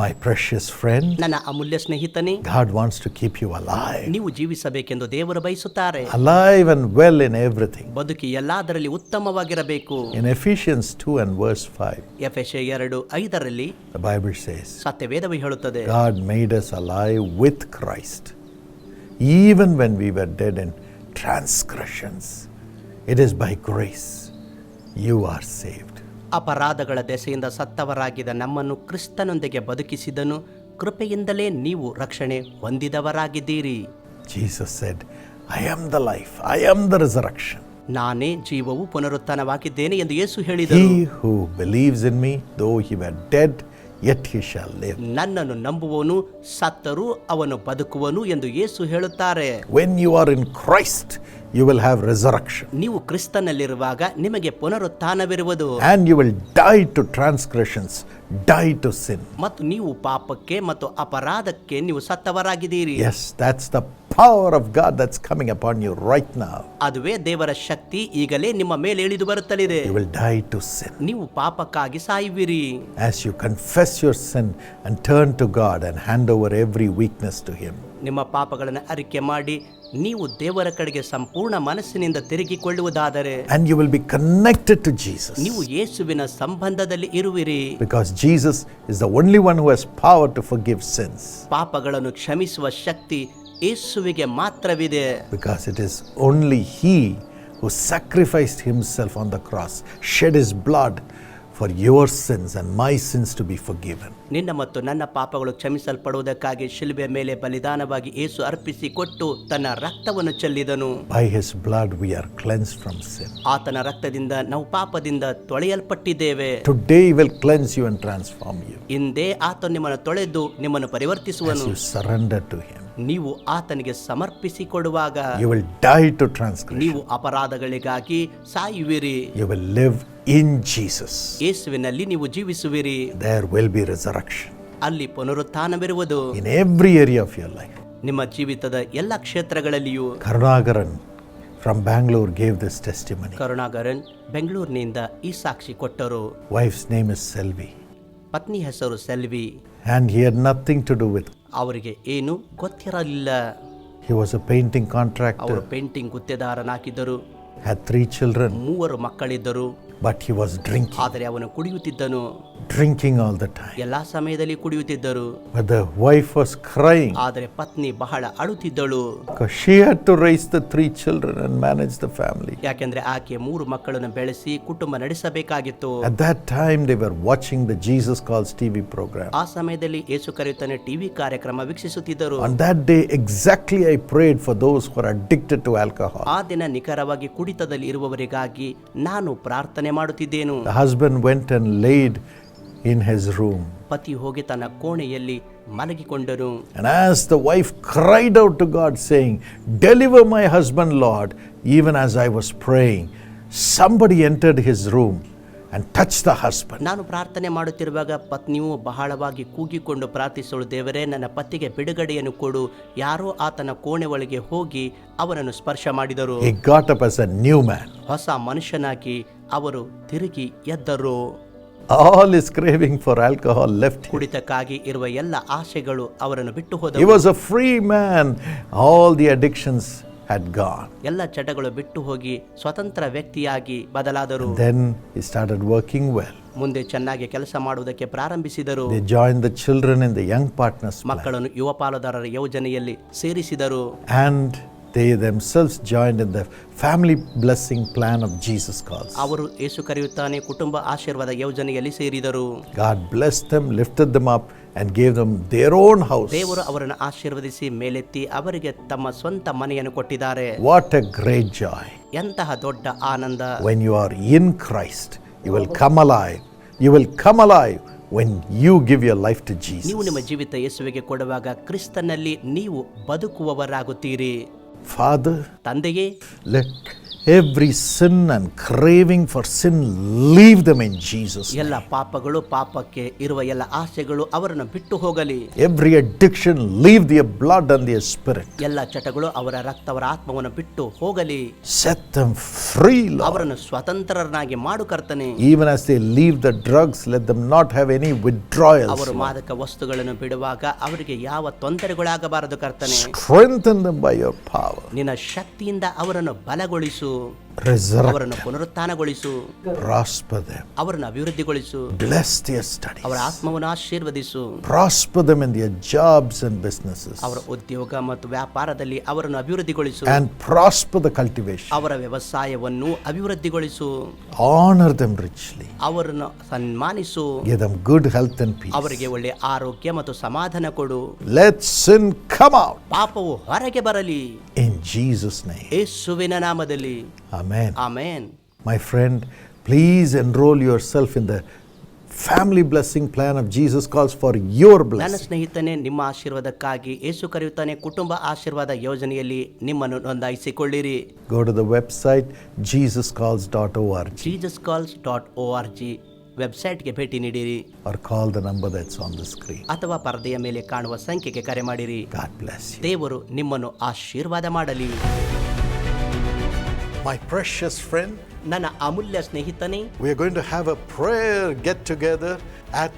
My precious friend, ನನ್ನ ಅಮೂಲ್ಯ ಸ್ನೇಹಿತನೇ God wants to keep you alive, ನೀವು ಜೀವಿಸಬೇಕೆಂದು ದೇವರು ಬಯಸುತ್ತಾರೆ alive and well in everything. ಬದುಕಿ ಎಲ್ಲದರಲ್ಲಿ ಉತ್ತಮವಾಗಿರಬೇಕು In Ephesians 2 and verse 5, ಎಫೆಶ ಎರಡು ಐದರಲ್ಲಿ the Bible says, ಸತ್ಯವೇದವು ಹೇಳುತ್ತದೆ God made us alive with Christ, even when we were dead in transgressions. It is by grace you are saved. ಅಪರಾಧಗಳ ದೆಸೆಯಿಂದ ಸತ್ತವರಾಗಿದ್ದ ನಮ್ಮನ್ನು ಕ್ರಿಸ್ತನೊಂದಿಗೆ ಬದುಕಿಸಿದನು. ಕೃಪೆಯಿಂದಲೇ ನೀವು ರಕ್ಷಣೆ ಹೊಂದಿದವರಾಗಿದ್ದೀರಿ. Jesus said I am the life I am the resurrection ನಾನೇ ಜೀವವು ಪುನರುತ್ಥಾನವಾಗಿದ್ದೇನೆ ಎಂದು ಯೇಸು ಹೇಳಿದರು ಹೂ believes in me though he were were dead, he shall live ನನ್ನನ್ನು ನಂಬುವವನು ಸತ್ತರೂ ಅವನು ಬದುಕುವನು ಎಂದು ಯೇಸು ಹೇಳುತ್ತಾರೆ When you are in Christ, you will have resurrection. ನೀವು ಕ್ರಿಸ್ತನಲ್ಲಿರುವಾಗ ನಿಮಗೆ ಪುನರುತ್ಥಾನವಿರುವುದು And you will die to transgressions, die to sin. ಮತ್ತು ನೀವು ಪಾಪಕ್ಕೆ ಮತ್ತು ಅಪರಾಧಕ್ಕೆ ನೀವು ಸತ್ತವರಾಗಿದ್ದೀರಿ Yes, that's the power of God that's coming upon you right now. ಅದುವೇ ದೇವರ ಶಕ್ತಿ ಈಗಲೇ ನಿಮ್ಮ ಮೇಲೆ ಇಳಿದು ಬರುತ್ತಲಿದೆ You will die to sin. ನೀವು ಪಾಪಕ್ಕಾಗಿ ಸಾಯುವಿರಿ As you confess your sin and turn to God and hand over every weakness to Him, ನಿಮ್ಮ ಪಾಪಗಳನ್ನು ಅರಿಕೆ ಮಾಡಿ ನೀವು ದೇವರ ಕಡೆಗೆ ಸಂಪೂರ್ಣ ಮನಸ್ಸಿನಿಂದ ತಿರುಗಿಕೊಳ್ಳುವುದಾದರೆ and you will be connected to Jesus. ನೀವು ಯೇಸುವಿನ ಸಂಬಂಧದಲ್ಲಿ ಇರುವಿರಿ Because Jesus is the only one who has power to forgive sins. ಪಾಪಗಳನ್ನು ಕ್ಷಮಿಸುವ ಶಕ್ತಿ ಯೇಸುವಿಗೆ ಮಾತ್ರವಿದೆ. Because it is only he He who himself on the cross shed is His for your sins and my sins to be forgiven ನಿನ್ನ ಮತ್ತು ನನ್ನ ಪಾಪಗಳು ಕ್ಷಮಿಸಲ್ಪಡುವುದಕ್ಕಾಗಿ ಶಿಲುಬೆ ಮೇಲೆ ಬಲಿದಾನವಾಗಿ ಯೇಸು ಅರ್ಪಿಸಿ ಕೊಟ್ಟು ತನ್ನ ರಕ್ತವನ್ನು ಚೆಲ್ಲಿದನು. By his blood we are cleanse from sin ಆತನ ರಕ್ತದಿಂದ ನಾವು ಪಾಪದಿಂದ ತೊಳೆಯಲ್ಪಟ್ಟಿದ್ದೇವೆ. Today will cleanse you and transform you you. ಇಂದೇ ಆತ ನಿಮ್ಮನ್ನು ತೊಳೆದು ನಿಮ್ಮನ್ನು ಪರಿವರ್ತಿಸುವನು. Surrender to him Him. ನೀವು ಆತನಿಗೆ ಸಮರ್ಪಿಸಿಕೊಡುವಾಗ you will die to transgression ನೀವು ಅಪರಾಧಗಳಿಗಾಗಿ ಸಾಯುವಿರಿ. You will live in Jesus ಯೇಸುವಿನಲ್ಲಿ ನೀವು ಜೀವಿಸುವಿರಿ. ದೇರ್ ವಿಲ್ ಬಿ resurrection ಅಲ್ಲಿ ಪುನರುತ್ಥಾನವಿರುವುದು. In every area of your life ನಿಮ್ಮ ಜೀವಿತದ ಎಲ್ಲ ಕ್ಷೇತ್ರಗಳಲ್ಲಿಯೂ. Karunagaran from gave gave this testimony. Karunakaran ಬೆಂಗಳೂರಿನಿಂದ ಈ ಸಾಕ್ಷಿ ಕೊಟ್ಟರು. ವೈಫ್ಸ್ ನೇಮ್ ಇಸ್ ಸೆಲ್ವಿ ಪತ್ನಿ ಹೆಸರು Selvi. And he had nothing to do with. ಅವರಿಗೆ ಏನು ಗೊತ್ತಿರಲಿಲ್ಲ He was a painting contractor, ಅವರು ಪೇಂಟಿಂಗ್ ಗುತ್ತೇದಾರನಾಗಿದ್ದರು had three children, ಮೂವರು ಮಕ್ಕಳಿದ್ದರು but he was drinking, ಆದರೆ ಅವನು ಕುಡಿಯುತ್ತಿದ್ದನು drinking all the time. ಎಲ್ಲಾ ಸಮಯದಲ್ಲಿ ಕುಡಿಯುತ್ತಿದ್ದರು But the wife was crying ಆದರೆ ಪತ್ನಿ ಬಹಳ ಅಳುತ್ತಿದ್ದಳು because she had to raise the three children and manage the family. ಯಾಕೆಂದ್ರೆ ಆಕೆ ಮೂರು ಮಕ್ಕಳನ್ನು ಬೆಳೆಸಿ ಕುಟುಂಬ ನಡೆಸಬೇಕಾಗಿತ್ತು At that time, they were watching the Jesus Calls TV program. ಆ ಸಮಯದಲ್ಲಿ ಯೇಸು ಕರೆಯುತ್ತಾನೆ ಟಿವಿ ಕಾರ್ಯಕ್ರಮ ವೀಕ್ಷಿಸುತ್ತಿದ್ದರು On that day, exactly I prayed for those who are addicted to alcohol. ಆ ದಿನ ನಿಖರವಾಗಿ ಕುಡಿತದಲ್ಲಿ ಇರುವವರಿಗಾಗಿ ನಾನು ಪ್ರಾರ್ಥನೆ ಮಾಡುತ್ತಿದ್ದೇನು The husband went and laid in his room. ಪತಿ ಹೋಗಿ ತನ್ನ ಕೋಣೆಯಲ್ಲಿ ಮಲಗಿಕೊಂಡನು And as the wife cried out to God, saying, Deliver my husband, Lord, even as I was praying, somebody entered his room and touched the husband. ನಾನು ಪ್ರಾರ್ಥನೆ ಮಾಡುತ್ತಿರುವಾಗ ಪತ್ನಿಯು ಬಹಳವಾಗಿ ಕೂಗಿಕೊಂಡು ಪ್ರಾರ್ಥಿಸಲು ದೇವರೇ ನನ್ನ ಪತಿಗೆ ಬಿಡುಗಡೆಯನ್ನು ಕೊಡು ಯಾರೋ ಆತನ ಕೋಣೆ ಒಳಗೆ ಹೋಗಿ ಅವನನ್ನು ಸ್ಪರ್ಶ ಮಾಡಿದರು He got up as a new man. ಹೊಸ ಮನುಷ್ಯನಾಗಿ ಅವರು ತಿರುಗಿ ಎದ್ದರು All his craving for alcohol left him. ಕುಡಿತಕ್ಕಾಗಿ ಇರುವ ಎಲ್ಲ ಆಸೆಗಳು ಅವರನ್ನು ಬಿಟ್ಟು He ಹೋದವು was a free man. All the addictions had gone. ಎಲ್ಲ ಚಟಗಳು ಬಿಟ್ಟು ಹೋಗಿ ಸ್ವತಂತ್ರ ವ್ಯಕ್ತಿಯಾಗಿ ಬದಲಾದರು Then he started working well. ಮುಂದೆ ಚೆನ್ನಾಗಿ ಕೆಲಸ ಮಾಡುವುದಕ್ಕೆ ಪ್ರಾರಂಭಿಸಿದರು They joined the children in the Young Partners Plan. ಮಕ್ಕಳನ್ನು ಯುವ ಪಾಲುದಾರರ ಯೋಜನೆಯಲ್ಲಿ ಸೇರಿಸಿದರು And they themselves joined in the family blessing plan of Jesus Calls. ಅವರು ಏಸು ಕರೆಯುತ್ತಾನೆ ಕುಟುಂಬ ಆಶೀರ್ವಾದ ಯೋಜನೆಯಲ್ಲಿ ಸೇರಿದರು God blessed them, lifted them up, and gave them their own house. ದೇವರು ಅವರನ್ನು ಆಶೀರ್ವದಿಸಿ ಮೇಲೆತ್ತಿ ಅವರಿಗೆ ತಮ್ಮ ಸ್ವಂತ ಮನೆಯನ್ನು ಕೊಟ್ಟಿದ್ದಾರೆ What a great joy. ಎಂತಹ ದೊಡ್ಡ ಆನಂದ When you are in Christ, you will come alive. You will come alive when you give your life to Jesus. ನೀವು ನಿಮ್ಮ ಜೀವಿತ ಯೇಸುವಿಗೆ ಕೊಡುವಾಗ ಕ್ರಿಸ್ತನಲ್ಲಿ ನೀವು ಬದುಕುವವರಾಗುತ್ತೀರಿ Father, ತಂದೆಯೇ let every sin and craving for sin leave the in Jesus ಎಲ್ಲ ಪಾಪಗಳು ಪಾಪಕ್ಕೆ ಇರುವ ಎಲ್ಲ ಆಸೆಗಳು ಅವರನ್ನು ಬಿಟ್ಟು ಹೋಗಲಿ. Every addiction leave the blood and the spirit ಎಲ್ಲ ಚಟಗಳು ಅವರ ರಕ್ತ ಅವರ ಆತ್ಮವನ್ನು ಬಿಟ್ಟು ಹೋಗಲಿ. ಸೆಟ್ ದಮ್ ಫ್ರೀ ಅವರನ್ನು ಸ್ವತಂತ್ರರನ್ನಾಗಿ ಮಾಡು ಕರ್ತನೆ. Even as they leave the drugs let them not have any withdrawal ಅವರು ಮಾದಕ ವಸ್ತುಗಳನ್ನು ಬಿಡುವಾಗ ಅವರಿಗೆ ಯಾವ ತೊಂದರೆಗಳಾಗಬಾರದು ಕರ್ತನೆ. Strengthen them by your power ನಿನ್ನ ಶಕ್ತಿಯಿಂದ ಅವರನ್ನು ಬಲಗೊಳಿಸು. itu ಅವರನ್ನು ಪುನರುತ್ಥಾನಗೊಳಿಸು. ಅವರನ್ನು ಅಭಿವೃದ್ಧಿಗೊಳಿಸು. ಸ್ಟಡಿ ಅವರ ಆತ್ಮವನ್ನು ಆಶೀರ್ವದಿಸು. ದಿ ಜಾಬ್ಸ್ ಅಂಡ್ ಅವರ ಉದ್ಯೋಗ ಮತ್ತು ವ್ಯಾಪಾರದಲ್ಲಿ ಅವರನ್ನು ಅಭಿವೃದ್ಧಿಗೊಳಿಸು. ಅಂಡ್ ಪ್ರಾಸ್ಪರ್ ಕಲ್ಟಿವೇಷನ್ ಅವರ ವ್ಯವಸಾಯವನ್ನು ಅಭಿವೃದ್ಧಿಗೊಳಿಸು. ಆನರ್ ದ ರಿಚ್ಲಿ ಅವರನ್ನು ಸನ್ಮಾನಿಸು. ಗುಡ್ ಹೆಲ್ತ್ ಅವರಿಗೆ ಒಳ್ಳೆ ಆರೋಗ್ಯ ಮತ್ತು ಸಮಾಧಾನ ಕೊಡು. ಲೆಟ್ಸ್ ಇನ್ ಕಮ ಪಾಪವು ಹೊರಗೆ ಬರಲಿ. ಇನ್ ಜೀಸಸ್ ಸ್ನೇಹಿಸುವಿನ ನಾಮದಲ್ಲಿ. Amen. Amen My friend, please enroll yourself in the family blessing plan of Jesus calls for your ನನ್ನ blessing. ಸ್ನೇಹಿತನೇ ನಿಮ್ಮ ಆಶೀರ್ವಾದಕ್ಕಾಗಿ ಏಸು ಕರೆಯುತ್ತಾನೆ ಕುಟುಂಬ ಆಶೀರ್ವಾದ ಯೋಜನೆಯಲ್ಲಿ ನಿಮ್ಮನ್ನು ನೋಂದಾಯಿಸಿಕೊಳ್ಳಿರಿ Go to the website jesuscalls.org Jesus calls dot O R G ವೆಬ್ಸೈಟ್ಗೆ ಭೇಟಿ ನೀಡಿರಿ or call the number that's on the screen. ಅಥವಾ ಪರದೆಯ ಮೇಲೆ ಕಾಣುವ ಸಂಖ್ಯೆಗೆ ಕರೆ ಮಾಡಿರಿ God bless you. ದೇವರು ನಿಮ್ಮನ್ನು ಆಶೀರ್ವಾದ ಮಾಡಲಿ My precious friend, ನನ್ನ ಅಮೂಲ್ಯ ಸ್ನೇಹಿತನೇ we are going to have a prayer get together at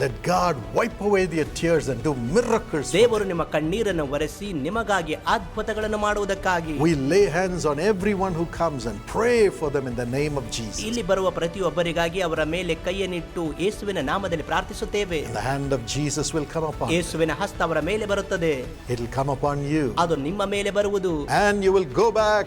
Let God wipe away their tears and do miracles. for ದೇವರು ನಿಮ್ಮ ಕಣ್ಣೀರನ್ನು ಒರೆಸಿ ನಿಮಗಾಗಿ ಅದ್ಭುತಗಳನ್ನು ಮಾಡುವುದಕ್ಕಾಗಿ We lay hands on everyone who comes and pray for them in the name of Jesus. ಇಲ್ಲಿ ಬರುವ ಪ್ರತಿಯೊಬ್ಬರಿಗಾಗಿ ಅವರ ಮೇಲೆ ಕೈಯನ್ನಿಟ್ಟು ಯೇಸುವಿನ ನಾಮದಲ್ಲಿ ಪ್ರಾರ್ಥಿಸುತ್ತೇವೆ The hand of Jesus will come upon you. ಯೇಸುವಿನ ಹಸ್ತ ಅವರ ಮೇಲೆ ಬರುತ್ತದೆ It will come upon you. ಅದು ನಿಮ್ಮ ಮೇಲೆ ಬರುವುದು And you will go back